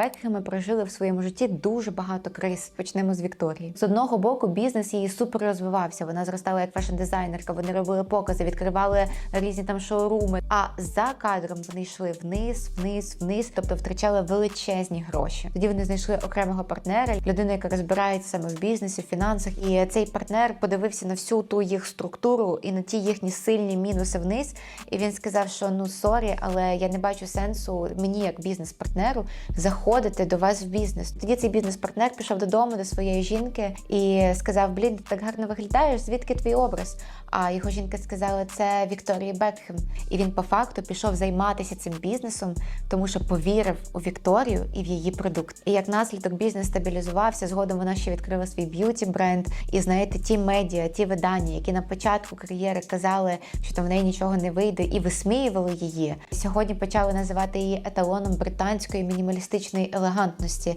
Бекхеми прожили в своєму житті дуже багато криз. Почнемо з Вікторії. З одного боку, бізнес її супер розвивався. Вона зростала як фешн-дизайнерка. Вони робили покази, відкривали різні там шоуруми. А за кадром вони йшли вниз, вниз, вниз, тобто втрачали величезні гроші. Тоді вони знайшли окремого партнера, людину, яка розбирається саме в бізнесі, в фінансах. І цей партнер подивився на всю ту їх структуру і на ті їхні сильні мінуси вниз. І він сказав, що ну сорі, але я не бачу сенсу мені, як бізнес-партнеру, заходити до вас в бізнес. Тоді цей бізнес-партнер пішов додому до своєї жінки і сказав: Блін, ти так гарно виглядаєш, звідки твій образ? А його жінка сказала, це Вікторії Бекхем. І він по факту пішов займатися цим бізнесом, тому що повірив у Вікторію і в її продукт. І як наслідок бізнес стабілізувався. Згодом вона ще відкрила свій б'юті бренд. І знаєте, ті медіа, ті видання, які на початку кар'єри казали, що там в неї нічого не вийде, і висміювали її. Сьогодні почали називати її еталоном британської мінімалістичної елегантності.